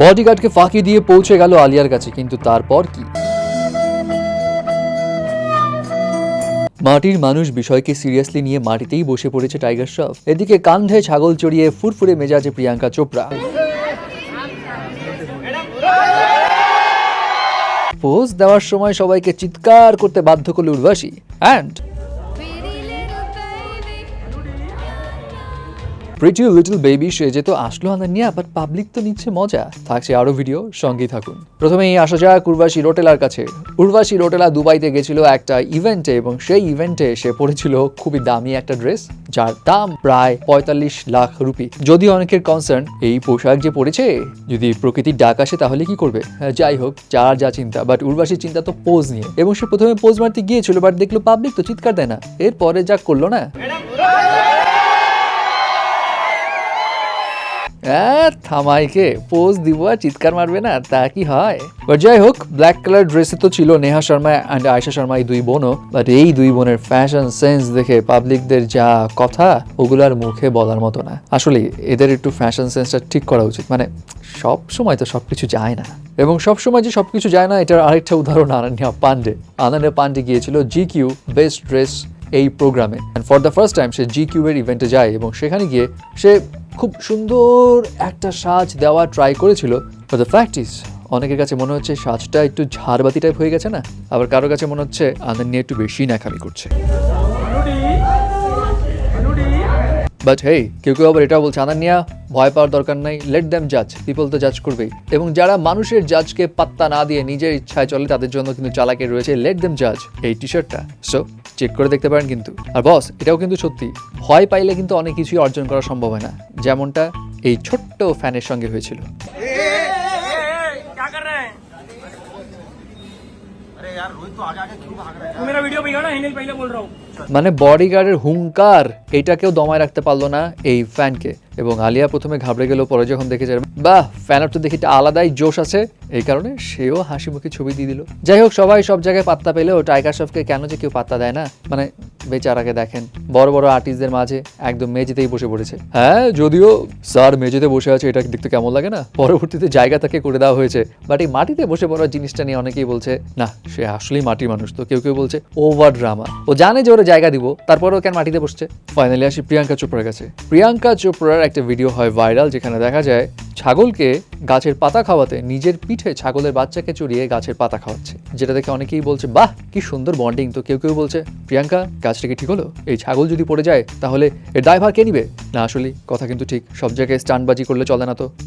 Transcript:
বডিগার্ডকে ফাঁকি দিয়ে পৌঁছে গেল আলিয়ার কাছে, কিন্তু তারপর কি? মাটির মানুষ বিষয়কে সিরিয়াসলি নিয়ে মাটিতেই বসে পড়েছে টাইগার শ্রফ। এদিকে কান্ধে ছাগল চড়িয়ে ফুরফুরে মেজাজে প্রিয়াঙ্কা চোপড়া। পোজ দেওয়ার সময় সবাইকে চিৎকার করতে বাধ্য করল Urvashi and pretty little baby সেজে তো আসলো আনা নিয়ে আবার পাবলিক তো নিচ্ছে মজা। থাকছে আরও ভিডিও সঙ্গেই থাকুন। প্রথমেই আসা যাক উর্বাসী রোটেলার কাছে। উর্বাসী রোটেলা দুবাইতে গেছিল একটা ইভেন্টে এবং সেই ইভেন্টে সে পড়েছিল খুবই দামি একটা ড্রেস যার দাম প্রায় পঁয়তাল্লিশ লাখ রুপি। যদিও অনেকের কনসার্ন এই পোশাক যে পড়েছে যদি প্রকৃতির ডাক আসে তাহলে কি করবে? হ্যাঁ, যাই হোক যার যা চিন্তা বাট উর্বাসীর চিন্তা তো পোজ নিয়ে। এবং সে প্রথমে পোজ মারতে গিয়েছিল বাট দেখল পাবলিক তো চিৎকার দেয় না। এরপরে যা করল না। হ্যাঁ থামাইকে পোজ দিব আর চিৎকার মারবে না, তা কি হয়? বাট যাই হোক ব্ল্যাক কালার ড্রেসে তো ছিল নেহা শর্মা অ্যান্ড আয়শা শর্মা এই দুই বোনও বাট এই দুই বোনের ফ্যাশন সেন্স দেখে পাবলিকদের যা কথা ওগুলার মুখে বলার মতো না। আসলে এদের একটু ফ্যাশন সেন্সটা ঠিক করা উচিত মানে সব সময় তো সব কিছু যায় না। এবং সবসময় যে সব কিছু যায় না, এটার আরেকটা উদাহরণ আনান্যা পান্ডে। আনান্যা পান্ডে গিয়েছিল জি কিউ বেস্ট ড্রেস এই প্রোগ্রামে। And for the first time say G Q এর ইভেন্টে যায় এবং সেখানে গিয়ে সে খুব সুন্দর একটা সাজ দেওয়া ট্রাই করেছিল দ্য ফ্যাক্ট ইজ অনেকের কাছে মনে হচ্ছে সাজটা একটু ঝাড়বাতি টাইপ হয়ে গেছে না? আবার কারও কাছে মনে হচ্ছে আনন্দ নিয়ে একটু বেশি ন্যাকামি করছে। বাট হেই কেউ কেউ আবার এটা বলছে, আনান্যা, ভয় পাওয়ার দরকার নাই লেট দ্যাম জাজ পিপল তো জাজ করবেই। এবং যারা মানুষের জাজকে পাত্তা না দিয়ে নিজের ইচ্ছায় চলে, তাদের জন্য কিন্তু চালাকে রয়েছে লেট দ্যাম জাজ এই টি। শার্টটা সো চেক করে দেখতে পারেন কিন্তু। আর বস এটাও কিন্তু সত্যি, ভয় পাইলে কিন্তু অনেক কিছুই অর্জন করা সম্ভব হয় না। যেমনটা এই ছোট্ট ফ্যানের সঙ্গে হয়েছিল। মানে বডিগার্ডের হুঙ্কার, এটাকেও দমায় রাখতে পারল না এই ফ্যানকে এবং আলিয়া প্রথমে ঘাবড়ে গেল, পরে যখন দেখেছে বাহ ফ্যানের তো দেখি একটা আলাদাই জোশ আছে। এই কারণে সেও হাসি মুখে ছবি দিয়ে দিল। যাই হোক, সবাই সব জায়গায় পাত্তা পেলেও টাইগার শ্রফকে কেন যে কেউ পাত্তা দেয় না? মানে বেচারাকে দেখেন, বড় বড় আর্টিস্টদের মাঝে একদম মেঝেতেই বসে পড়েছে। হ্যাঁ যদিও স্যার মেঝেতে বসে আছে, এটা দেখতে কেমন লাগে না? পরবর্তীতে জায়গা তাকে করে দেওয়া হয়েছে। বাট এই মাটিতে বসে পড়ার জিনিসটা নিয়ে অনেকেই বলছে, না, সে আসলেই মাটির মানুষ তো। কেউ কেউ বলছে ওভার ড্রামা ও জানে যে ওরা জায়গা দিব, তারপরেও কেন মাটিতে বসছে? ফাইনালি আসি প্রিয়াঙ্কা চোপড়ার কাছে। প্রিয়াঙ্কা চোপড়ার একটা ভিডিও হয় ভাইরাল যেখানে দেখা যায় ছাগলকে গাছের পাতা খাওয়াতে নিজের পিঠে ছাগলের বাচ্চাকে চড়িয়ে গাছের পাতা খাওয়াচ্ছে। যেটা দেখে অনেকেই বলছে, বাহ, কি সুন্দর বন্ডিং তো কেউ কেউ বলছে, প্রিয়াঙ্কা কাজটা কি ঠিক হলো? এই ছাগল যদি পড়ে যায়, তাহলে এর ড্রাইভার কে নিবে? না আসলে কথা কিন্তু ঠিক। সব জায়গায় স্টানবাজি করলে চলে না তো।